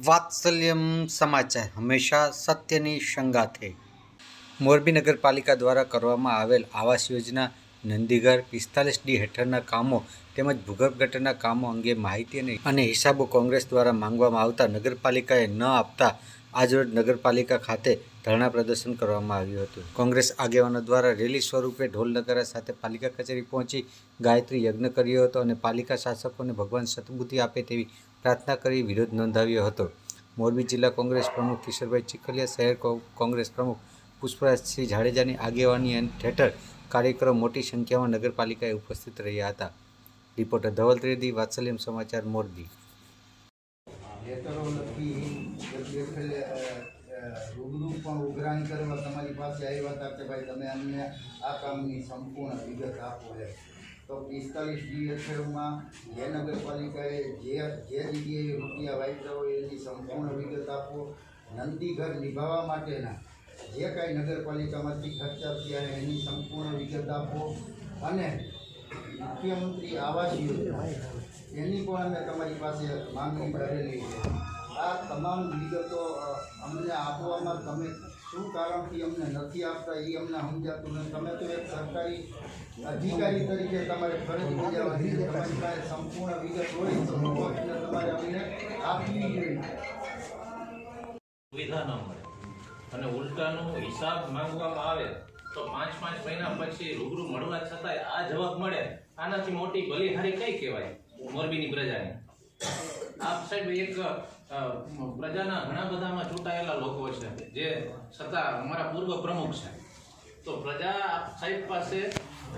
વાત્સલ્યમ સમાચાર હંમેશા સત્યની સંગાથે મોરબી નગરપાલિકા દ્વારા કરવામાં આવેલ આવાસ યોજના નંદીઘર પિસ્તાલીસ ડી હેઠળના કામો તેમજ ભૂગર્ભ ગટરના કામો અંગે માહિતી અને હિસાબો કોંગ્રેસ દ્વારા માંગવામાં આવતા નગરપાલિકાએ ન આપતા આજરોજ નગરપાલિકા ખાતે ધરણા પ્રદર્શન કરવામાં આવ્યું હતું. કોંગ્રેસ આગેવાનો દ્વારા રેલી સ્વરૂપે ઢોલ નગારા સાથે પાલિકા કચેરી પહોંચી ગાયત્રી યજ્ઞ કર્યો હતો અને પાલિકા શાસકોને ભગવાન સદબુદ્ધિ આપે તેવી પ્રાર્થના કરી વિરોધ નોંધાવ્યો હતો. મોરબી જિલ્લા કોંગ્રેસ પ્રમુખ કિશોરભાઈ ચીખલિયા, શહેર કોંગ્રેસ પ્રમુખ પુષ્પરાજસિંહ જાડેજાની આગેવાની હેઠળ કાર્યક્રમ મોટી સંખ્યામાં નગરપાલિકાએ ઉપસ્થિત રહ્યા હતા. રિપોર્ટર ધવલ ત્રિવેદી, વાત્સલ્યમ સમાચાર, મોરબી. રૂબરૂ પણ ઉઘરાણી કરવા તમારી પાસે આવ્યા હતા કે ભાઈ તમે અમને આ કામની સંપૂર્ણ વિગત આપો છે તો પિસ્તાલીસ ડી અક્ષરોમાં જે નગરપાલિકાએ જે જે જગ્યાએ રૂપિયા વાંચ્યા હોય એની સંપૂર્ણ વિગત આપો. નંદીઘર નિભાવવા માટેના જે કાંઈ નગરપાલિકામાંથી ખર્ચા થયા એની સંપૂર્ણ વિગત આપો. અને મુખ્યમંત્રી આવાસ યોજના, એની પણ અમે તમારી પાસે માંગણી કરેલી છે. આ તમામ વિગતો અમને આપવામાં તમે શું કારણથી અમને નથી આપતા, એ અમને સમજાતું નથી. તમે તો એક સરકારી અધિકારી તરીકે તમારે ફરજ બજાવવાની તમારી પાસે સંપૂર્ણ વિગત હોય તમારે અમને આપવી સુવિધા ન મળે અને ઉલટાનો હિસાબ માંગવામાં આવે તો પાંચ પાંચ મહિના પછી રૂબરૂ મળવા છતાંય આ જવાબ મળે. આનાથી મોટી બલિહારી કઈ કહેવાય? મોરબીની પ્રજાને. આપ સાહેબ એક પ્રજાના ઘણા બધામાં ચૂંટાયેલા લોકો છે જે છતાં અમારા પૂર્વ પ્રમુખ છે. તો પ્રજા આપ સાહેબ પાસે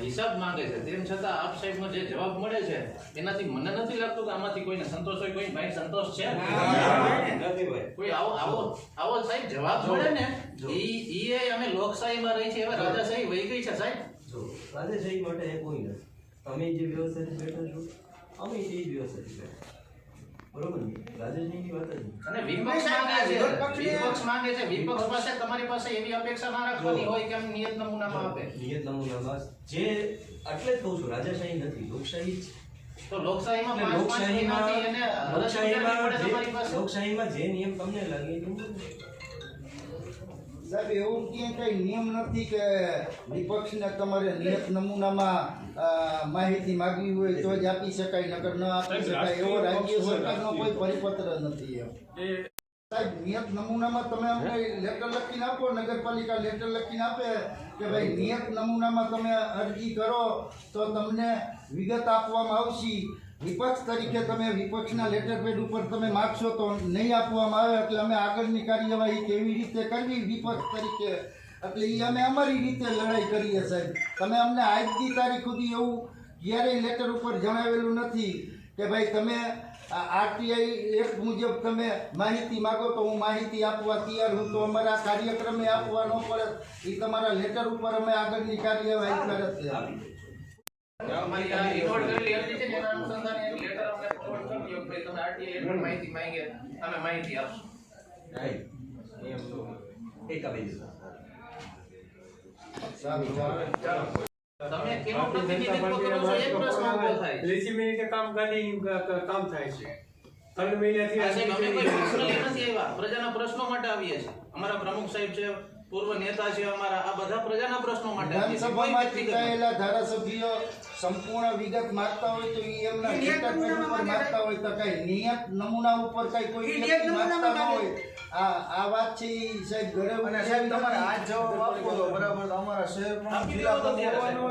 હિસાબ માંગે છે તેમ છતાં આપ સાહેબનો જે જવાબ મળે છે એનાથી મને નથી લાગતું કે આમાંથી કોઈને સંતોષ હોય કોઈ ભાઈ સંતોષ છે. કોઈ આવો આવો આવો સાહેબ જવાબ મળે ને ઈ એ અમે લોકશાહીમાં રહી છે હવે રાજાશાહી વહી ગઈ છે સાહેબ. જો રાજાશાહી માટે એ કોઈ નથી. તમે જે વ્યવસ્થાથી બેઠા છો અમે તે જ વ્યવસ્થાથી બેઠા બરોબર ને રાજાશાહીની વાત જ અને વિપક્ષ માંગે છે વિપક્ષ માંગે છે વિપક્ષ પાસે તમારી પાસે એવી અપેક્ષા ના રાખવાની હોય કે નિયત નમૂનામાં આપે નિયત નમૂનામાં જે એટલે જ કહું છું રાજાશાહી નથી લોકશાહી. તો લોકશાહીમાં લોકશાહીમાં લોકશાહીમાં જે લોકશાહીમાં જે નિયમ તમને લાગે એ નિયમ કરો. સાહેબ એવું ક્યાંય કઈ નિયમ નથી કે વિપક્ષને તમારે નિયત નમૂનામાં માહિતી માગવી હોય તો જ આપી શકાય નકર ન આપી શકાય એવો રાજ્ય સરકારનો કોઈ પરિપત્ર નથી એમ. સાહેબ નિયત નમૂનામાં તમે અમને લેટર લખીને આપો નગરપાલિકા લેટર લખીને આપે કે ભાઈ નિયત નમૂનામાં તમે અરજી કરો તો તમને વિગત આપવામાં આવશે. વિપક્ષ તરીકે તમે વિપક્ષના લેટર પેડ ઉપર તમે માગશો તો નહીં આપવામાં આવે એટલે અમે આગળની કાર્યવાહી કેવી રીતે કરવી વિપક્ષ તરીકે? એટલે એ અમે અમારી રીતે લડાઈ કરીએ સાહેબ. તમે અમને આજની તારીખ સુધી એવું ક્યારેય લેટર ઉપર જણાવેલું નથી કે ભાઈ તમે આરટીઆઈ એક્ટ મુજબ તમે માહિતી માગો તો હું માહિતી આપવા તૈયાર હું તો અમારા કાર્યક્રમે આપવા ન પડે. એ તમારા લેટર ઉપર અમે આગળની કાર્યવાહી કરે છે. માહિતી માંગે અમે માહિતી આપશું. એકા બેઝ સારું ચાલો. તમે કેવો પ્રતિનિધિત્વ કરો છો એ પ્રશ્ન ઊભો થાય. છે. મિનિટે કામ કરી કામ થાય છે. ત્રણ મહિનાથી આ અમે કોઈ પ્રશ્ન નથી આવ્યા. પ્રજાના પ્રશ્નો માટે આવીએ છીએ. અમારા પ્રમુખ સાહેબ છે પૂર્વ નેતા છે અમારા આ બધા પ્રજાના પ્રશ્નો માટે આવીએ છીએ. કોઈ વિધાનસભામાં વ્યક્તિગત ચૂંટાયેલા ધારાસભ્યો સંપૂર્ણ વિગત માંગતા હોય તો એ એમના લેટર ઉપર માંગતા હોય તો કઈ નિયત નમૂના ઉપર કઈ કોઈ વ્યક્તિ માંગતા ન હોય. આ આ વાત છે સાહેબ ઘરે અને સાહેબ તમારે આ જવાબ આપો તો બરાબર અમારા શહેર જિલ્લા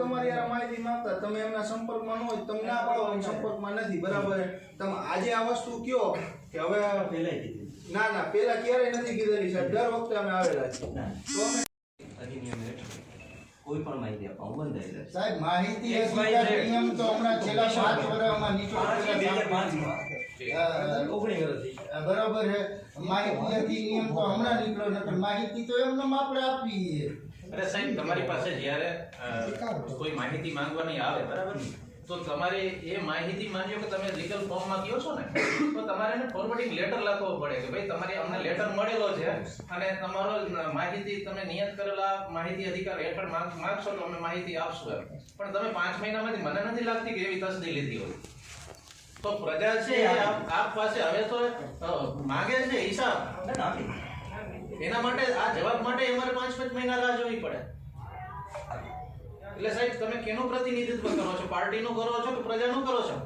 તમારી યાર માહિતી માંગતા. તમે એમના સંપર્કમાં ન હોય તમને ના પાડો સંપર્કમાં નથી. બરાબર તમે આજે આ વસ્તુ કયો કે હવે ફેલાઈ કીધી. ના ના પેલા ક્યારેય નથી કીધેલી સાહેબ. દર વખતે અમે આવેલા છીએ. તો અમે અધિનિયમ હેઠળ. કોઈ પણ માહિતી આપવા બંધ થઈ સાહેબ માહિતી. નિયમ તો હમણાં છેલ્લા પાંચ વર્ષમાં નીચો બરાબર છે. માહિતી અધિનિયમ તો હમણાં નીકળ્યો નથી માહિતી તો એમને આપણે આપીએ. અરે સાહેબ તમારી પાસે જ્યારે કોઈ માહિતી માંગવાની આવે બરાબર તો તમારે એ માહિતી માન્યો કે તમે લીગલ ફોર્મમાં કયો છો ને, તો તમારે એને ફોરવર્ડિંગ લેટર લખવો પડે કે ભાઈ તમારે અમને લેટર મળેલો છે અને તમારો માહિતી તમે નિયત કરેલા માહિતી અધિકાર હેઠળ માંગ, માંગશો તો અમે માહિતી આપશું એમ. પણ તમે પાંચ મહિનામાંથી મને નથી લાગતી કે એવી તસદી લીધી હોય. તો પ્રજા છે આપ પાસે હવે તો માગે છે હિસાબ. એના માટે, આ જવાબ માટે અમારે પાંચ પાંચ મહિના રાહ જોવી પડે. એટલે સાહેબ તમે કેનું પ્રતિનિધિત્વ કરો છો? પાર્ટીનું કરો છો કે પ્રજાનું કરો છો?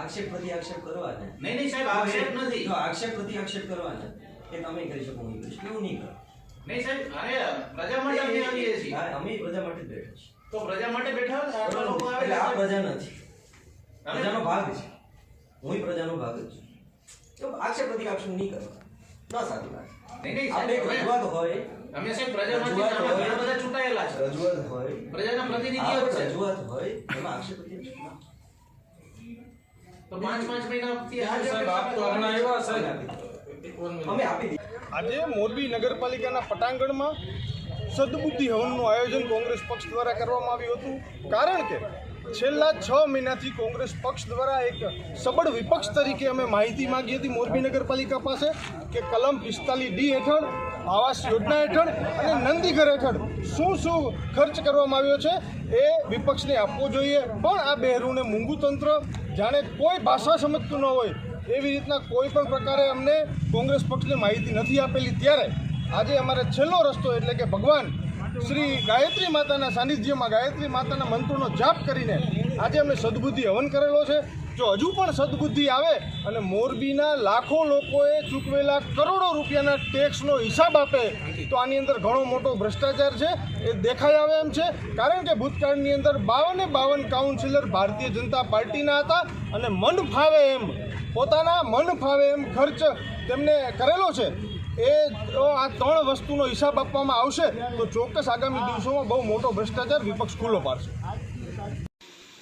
આક્ષેપ પ્રતિ આક્ષેપ કરવાને નહીં નહીં સાહેબ આક્ષેપ નથી. જો આક્ષેપ પ્રતિ આક્ષેપ કરવાને કે તમે કરી શકો હું કરીશ એવું નહીં કરો. નહીં સાહેબ અરે પ્રજા માટે અમે આવીએ છીએ. અમે પ્રજા માટે બેઠા છીએ. તો પ્રજા માટે બેઠા આટલા લોકો આવે એટલે આ પ્રજા નથી. પ્રજાનો ભાગ છે. હું પ્રજાનો ભાગ જ છું. તો આક્ષેપ પ્રતિ આક્ષેપ નહીં કરવા. ન સાચી વાત. નહીં નહીં આપણે રજૂઆત હોય અમે સાહેબ પ્રજામાંથી રજૂઆત આમાં હોય. ઘણા બધા ચૂંટાયેલા છે. રજૂઆત હોય. પ્રજાના પ્રતિનિધિઓ છે. રજૂઆત હોય એમાં આક્ષેપ પ્રતિ આક્ષેપ ના. તો પાંચ પાંચ મહિનાથી આ સાહેબ આપ તો હમણાં આવ્યા સાહેબ. અમે આપી આજે મોરબી નગરપાલિકાના પટાંગણમાં સદબુદ્ધિ હવનનું આયોજન કોંગ્રેસ પક્ષ દ્વારા કરવામાં આવ્યું હતું. કારણ કે છેલ્લા છ મહિનાથી કોંગ્રેસ પક્ષ દ્વારા એક સબળ વિપક્ષ તરીકે અમે માહિતી માંગી હતી મોરબી નગરપાલિકા પાસે કે કલમ પિસ્તાલીસ ડી હેઠળ આવાસ યોજના હેઠળ અને નંદીઘર હેઠળ શું શું ખર્ચ કરવામાં આવ્યો છે એ વિપક્ષને આપવો જોઈએ. પણ આ બહેરુને મૂંગું તંત્ર જાણે કોઈ ભાષા સમજતું ન હોય એવી રીતના કોઈ પણ પ્રકારે અમને કોંગ્રેસ પક્ષને માહિતી નથી આપેલી. ત્યારે આજે અમારે છેલ્લો રસ્તો એટલે કે ભગવાન શ્રી ગાયત્રી માતાના સાનિધ્યમાં ગાયત્રી માતાના મંત્રનો જાપ કરીને આજે અમે સદબુદ્ધિ હવન કરેલો છે. જો હજુ પણ સદબુદ્ધિ આવે અને મોરબીના લાખો લોકોએ ચૂકવેલા કરોડો રૂપિયાના ટેક્સનો હિસાબ આપે, તો આની અંદર ઘણો મોટો ભ્રષ્ટાચાર છે, એ દેખાઈ આવે એમ છે. કારણ કે ભૂતકાળની અંદર બાવને બાવન કાઉન્સિલર ભારતીય જનતા પાર્ટીના હતા અને મન ફાવે એમ, પોતાના મન ફાવે એમ ખર્ચ તેમને કરેલો છે. એ આ ત્રણ વસ્તુનો હિસાબ આપવામાં આવશે, તો ચોક્કસ આગામી દિવસોમાં બહુ મોટો ભ્રષ્ટાચાર વિપક્ષ ખુલ્લો પાડશે.